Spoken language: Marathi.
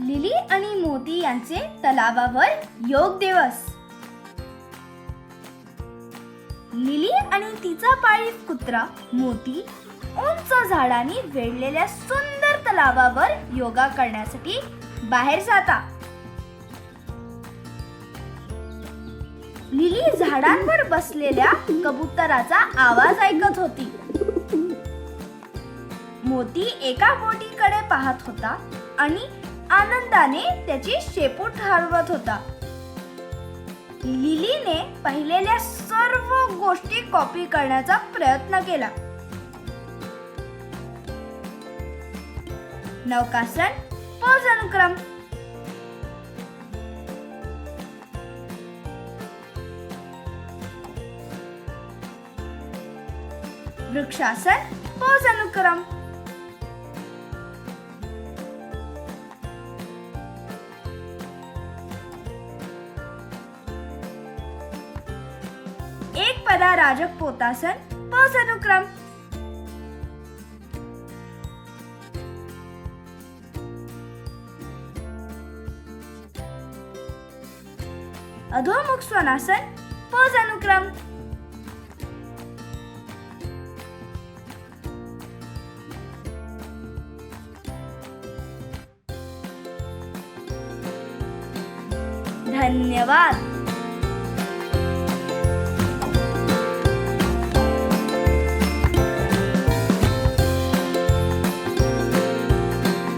लिली आणि मोती यांचे तलावावर योग दिवस. लिली आणि तिचा पाळीव कुत्रा मोती उंच झाडांनी वेढलेल्या सुंदर तलावावर योगा करण्यासाठी बाहेर जाता. लिली झाडांवर बसलेल्या कबुतराचा आवाज ऐकत होती. मोती एका बोटीकडे पाहत होता आणि आनंदाने त्याची शेपूट हलवत होता. लिलीने पाहिलेल्या सर्व गोष्टी कॉपी करण्याचा प्रयत्न केला. नौकासन पोज अनुक्रम वृक्षासन पोज अनुक्रम एक पदा राजक पोतासन पोज अनुक्रम। अधोमुख स्वनासन पोज अनुक्रम। धन्यवाद।